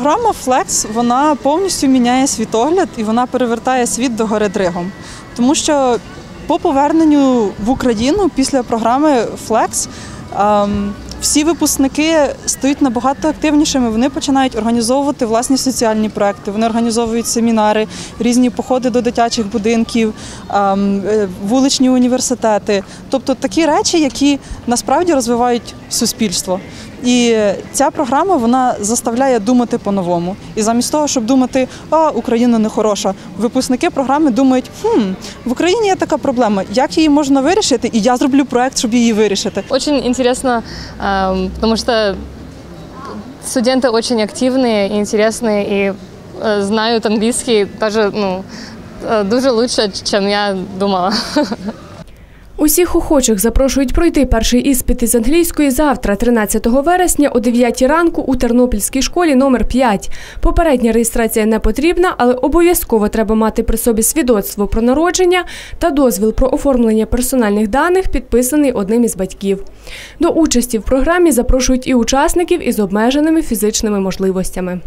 програма Flex вона повністю міняє світогляд і вона перевертає світ до гори дригом. Тому що по поверненню в Україну після програми Flex ем, всі випускники стають набагато активнішими. Вони починають організовувати власні соціальні проекти. Вони організовують семінари, різні походи до дитячих будинків, е, вуличні університети. Тобто такі речі, які насправді розвивають суспільство. І ця програма вона заставляє думати по-новому. І замість того, щоб думати, а Україна не хороша, випускники програми думають, хм, в Україні є така проблема, як її можна вирішити, і я зроблю проект, щоб її вирішити. Интересно, эм, потому что студенты очень активные, и интересные и э, знают английский даже ну, э, дуже лучше, чем я думала. Усіх охочих запрошують пройти перший іспит із англійської завтра, 13 вересня, о 9 ранку у Тернопільській школі номер 5. Попередня реєстрація не потрібна, але обов'язково треба мати при собі свідоцтво про народження та дозвіл про оформлення персональних даних, підписаний одним із батьків. До участі в програмі запрошують і учасників із обмеженими фізичними можливостями.